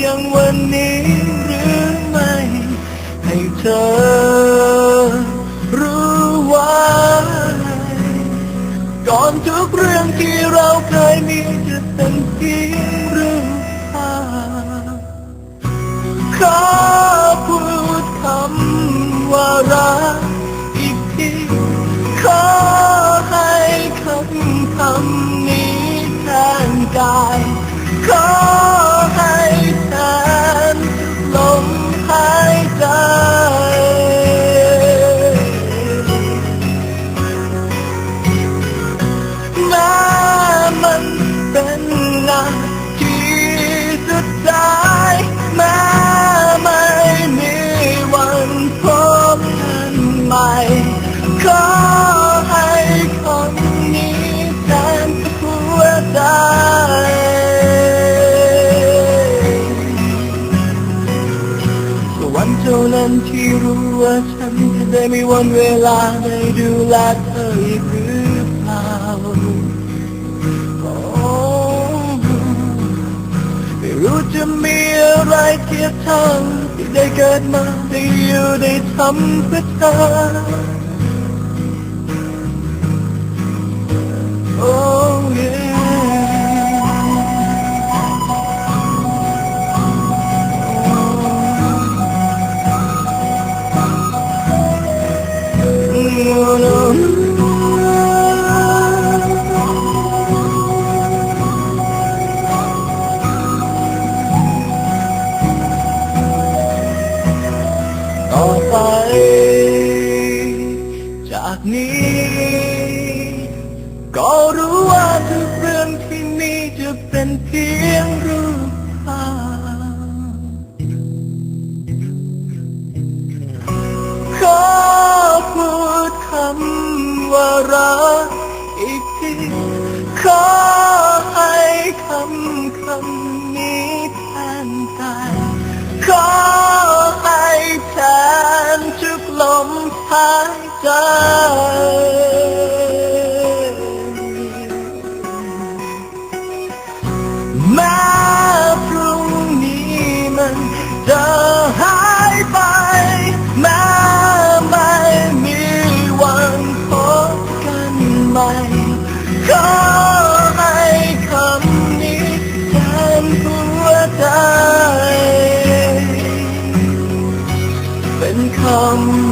อย่างวันนี้หรือไม่ ให้เธอรู้ไว่าก่อนทุกเรื่องที่เราเคยมีจะเป็นเพียงเรื่อ ใหม่ขอให้คนนี้แทนหัวใจวันเท่านั้นที่รู้ว่าฉันจะได้มีวันเวลาได้ดูแลเธออีกหรือเปล่าโอ้ไม่รู้จะมีอะไรเทียบเท่า ได้เกิดมาได้อยู่ได้ทำเพื่อเธอ Oh yeah. นี้ ก็รู้ว่าทุกเรื่องที่มีจะเป็นเพียงรูปภาพขอพูดคำว่ารักอีกที แม้พรุ่งนี้มันจะหายไป แม้ไม่มีวันพบกันใหม่ขอให้คำนี้แทนหัวใจ เป็นคำ